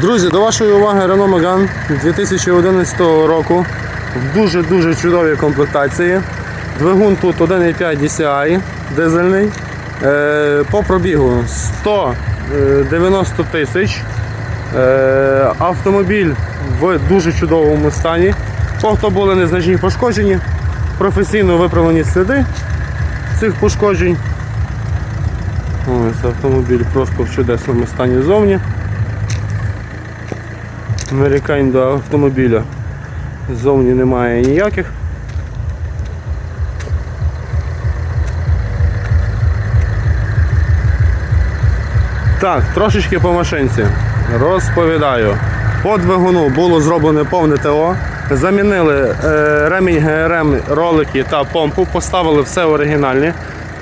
Друзі, до вашої уваги Renault Megane 2011 року в дуже-дуже чудовій комплектації. Двигун тут 1,5 DCI дизельний. Е, По пробігу 190 тисяч. Е, Автомобіль в дуже чудовому стані. Похто були незначні пошкоджені, професійно виправлені сліди цих пошкоджень. Ось автомобіль просто в чудесному стані зовні. Нарікань до автомобіля зовні немає ніяких. Так, трошечки по машинці. Розповідаю. По двигуну було зроблене повне ТО. Замінили е, ремінь ГРМ, ролики та помпу, поставили все оригінальне.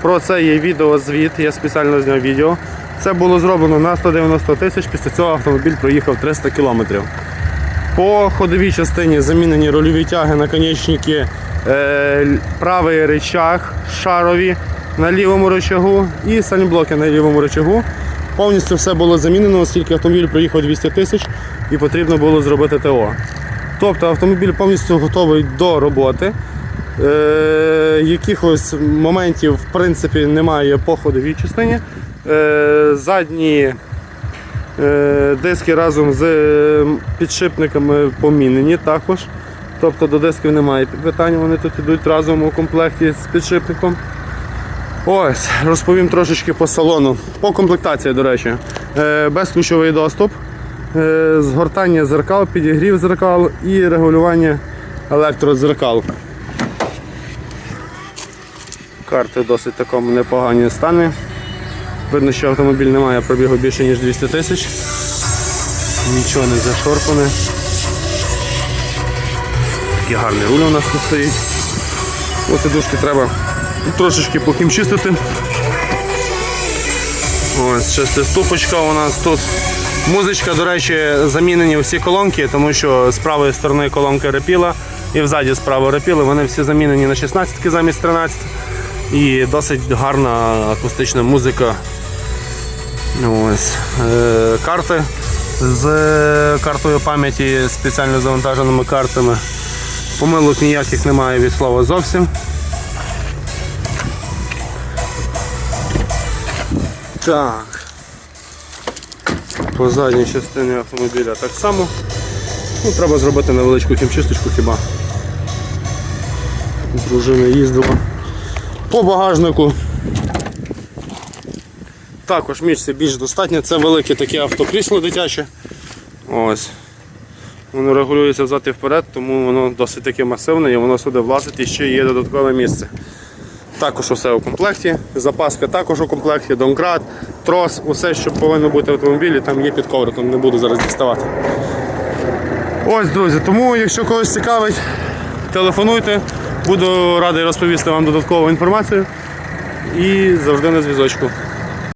Про це є відеозвіт, я спеціально зняв відео. Це було зроблено на 190 тисяч, після цього автомобіль проїхав 300 кілометрів. По ходовій частині замінені рульові тяги, наконечники, е, правий речах шарові на лівому рычагу і сальніблоки на лівому рычагу. Повністю все було замінено, оскільки автомобіль проїхав 200 тисяч і потрібно було зробити ТО. Тобто автомобіль повністю готовий до роботи. Е, якихось моментів в принципі немає по ходовій частині. Е, задні Е, Диски разом з е, підшипниками помінені також. Тобто до дисків немає питань, вони тут йдуть разом у комплекті з підшипником. Ось, розповім трошечки по салону. По комплектації, до речі, безключовий доступ, згортання зеркал, підігрів зеркал і регулювання електродзеркал. Карти досить такому непоганій стані. Видно, що автомобіль не має пробігу більше ніж 200 тисяч. Нічого не зашорпане. Такий гарний руль у нас тут стоїть. Ось сидушки треба трошечки покімчистити. Ось шестиступочка у нас тут. Музичка, до речі, замінені всі колонки, тому що з правої сторони колонка репіла і взаді справа репіли. Вони всі замінені на 16 замість 13. І досить гарна акустична музика. Ось. Е, карти з картою пам'яті спеціально завантаженими картами. Помилок ніяких немає від слова зовсім. Так. По задній частині автомобіля так само. Ну, треба зробити невеличку хімчисточку хіба. Дружина їздила. По багажнику також місця більш достатньо. Це велике таке автокрісло дитяче. Ось. Воно регулюється взад і вперед, тому воно досить таке масивне і воно сюди влазить і ще є додаткове місце. Також усе у комплекті, запаска також у комплекті, домкрат, трос, усе, що повинно бути в автомобілі, там є під ковриком, не буду зараз діставати. Ось, друзі, тому якщо когось цікавить, телефонуйте, буду радий розповісти вам додаткову інформацію і завжди на зв'язочку.